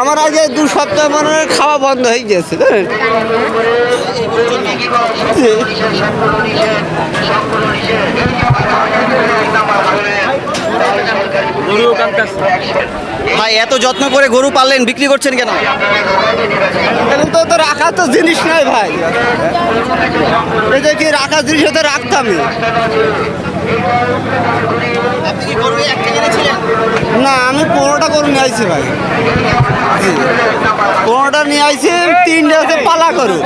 আমার আগে দু সপ্তাহ মনে হয় খাওয়া বন্ধ হয়ে গেছে ভাই এত যত্ন করে গরু পাললেন বিক্রি করছেন কেন? তো তো রাখার তো জিনিস নাই ভাই। এই যে কি রাখার জিনিস তো রাখতামই? গরু না আমি পনেরোটা করে নিয়ে আইছি ভাই। জি। পনেরোটা নিয়ে আইছি তিনটা আছে পালা করু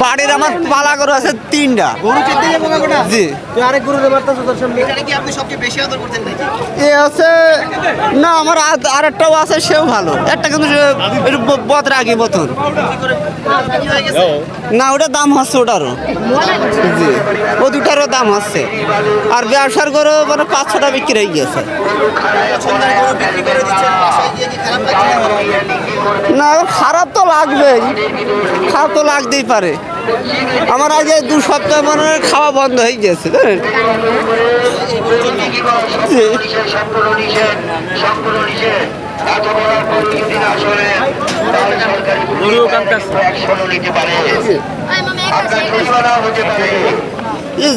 বাড়ির আমার পালা করু আছে তিনটা। গরু জি। আরেক গরু এ আছে না আমার আর- আরেকটাও আছে সেও ভালো। একটা কিন্তু বদরা আগে মতন গেছে? না ওটার দাম হচ্ছে ওটারও। জি। ও দুটারও দাম হচ্ছে। আর ব্যবসার করে মানে পাঁচ ছটা বিক্রি হয়ে গেছে না খারাপ তো লাগবেই। খারাপ তো লাগতেই পারে। আমার আগে দু সপ্তাহ মনে হয় খাওয়া বন্ধ হয়ে গেছে জানেন?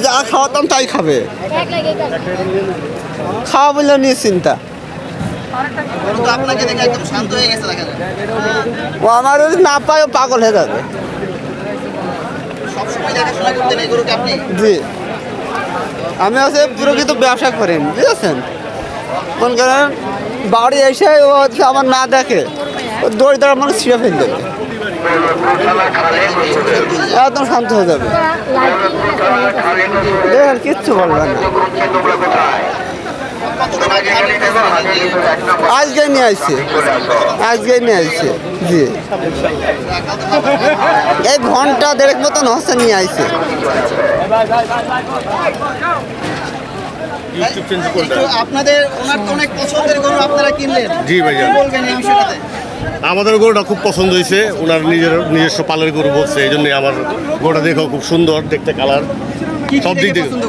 যা খাওয়াতাম তাই খাবে। খাওয়া বললে নিয়ে চিন্তা। ও আমার যদি না পায় পাগল হয়ে যাবে। জি। আমি আছে প্রকৃত ব্যবসা করেন বুঝেছেন? মনে করেন, বাড়ি এসে ও আমার না দেখে, ও দৌড়ে দৌড়ে আমাকে ছিঁড়ে ফেলতে একদম শান্ত হয়ে যাবে। দেখেন কিচ্ছু বলবে না। কতদিন আগে হাটে গেছিলেন? আজকে নিয়ে আসছে। আজকে নিয়ে আসছে। জি। এই ঘণ্টা দেড়েক মতন হচ্ছে নিয়ে আসছে। আপনাদের ওনার তো অনেক পছন্দের গরু আপনারা কিনলেন। জি। কি বলবেন এই বিষয়টাতে? আমাদের গরুটা খুব পছন্দ হয়েছে। ওনার নিজের নিজস্ব পালের গরু বলছে এই জন্যই আমার গরুটা দেখো খুব সুন্দর দেখতে কালার সব দিক দেখে থেকে।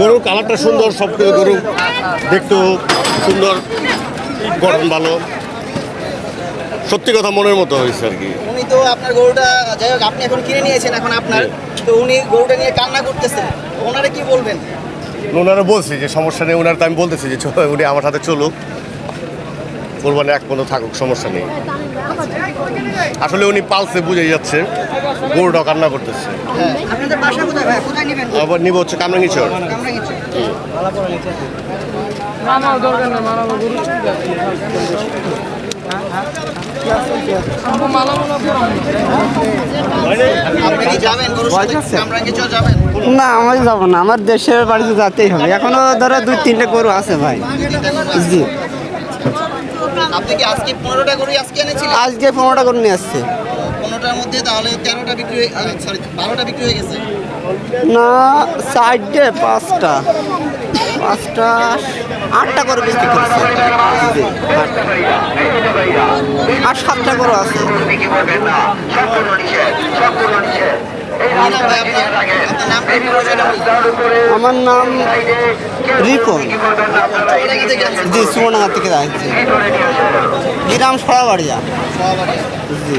গরুর কালারটা সুন্দর সব গরু দেখতেও সুন্দর গঠন ভালো। সত্যি কথা মনের মতো হয়েছে আর কি। উনি তো আপনার গরুটা যাই হোক আপনি এখন কিনে নিয়েছেন এখন আপনার। তো উনি গরুটা নিয়ে কান্না করতেছেন ওনারা কি বলবেন? ওনারা বলছি যে সমস্যা নেই ওনার তো আমি বলতেছি যে উনি আমার সাথে চলুক। কোরবানি এক পর্যন্ত থাকুক সমস্যা নেই। আসলে উনি পালসে বুঝে যাচ্ছে। গরুটা কান্না করতেছে। আবার নিব হচ্ছে কামরাঙ্গি চর কিছু আপনি কি যাবেন গরুর সাথে? পয়সা আছে? কামরাঙ্গি চর যাবেন? না আমি যাব না। আমার দেশের বাড়িতে যাতেই হবে এখনও ধরো দুই তিনটে গরু আছে ভাই। জি। আপনি কি আজকে পনেরোটা গরু আজকে এনেছিলেন? আজকে পনেরোটা গরু নিয়ে আসছে। পনেরোটার মধ্যে তাহলে তেরোটা বিক্রি সরি বারোটা বিক্রি হয়ে গেছে। না চারটে পাঁচটা। পাঁচটা আটটা করে বিক্রি করছে। আর সাতটা করে আছে। আমার নাম রিপন। জি সুবর্ণা থেকে যাচ্ছি গ্রাম সরাবাড়িয়া। জি।